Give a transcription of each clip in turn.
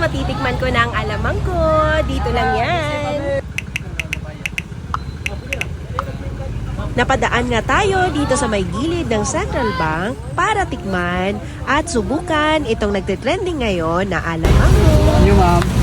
Matitikman ko na ang alamang ko. Dito lang yan. Napadaan nga tayo dito sa may gilid ng Central Bank para tikman at subukan itong nagtitrending ngayon na alamang ko. Yung ma'am.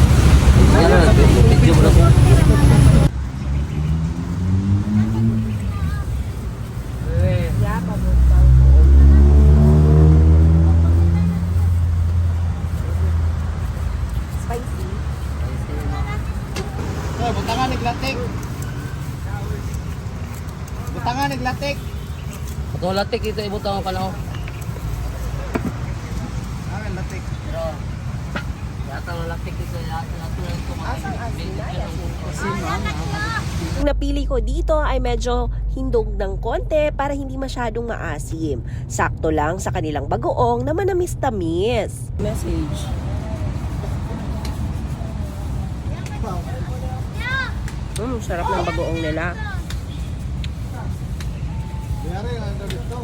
Oh, butangan naglatik. Butangan naglatik. Ito latik ito ibutang ka na oh. Ah, latik. Pero yata ang latik ito yata nato na ito Ang napili ko dito ay medyo hindog ng konti para hindi masyadong maasim. Sakto lang sa kanilang bagoong na manamis-tamis. Message. Mm, sarap ng bagoong nila. Yari, ano dito?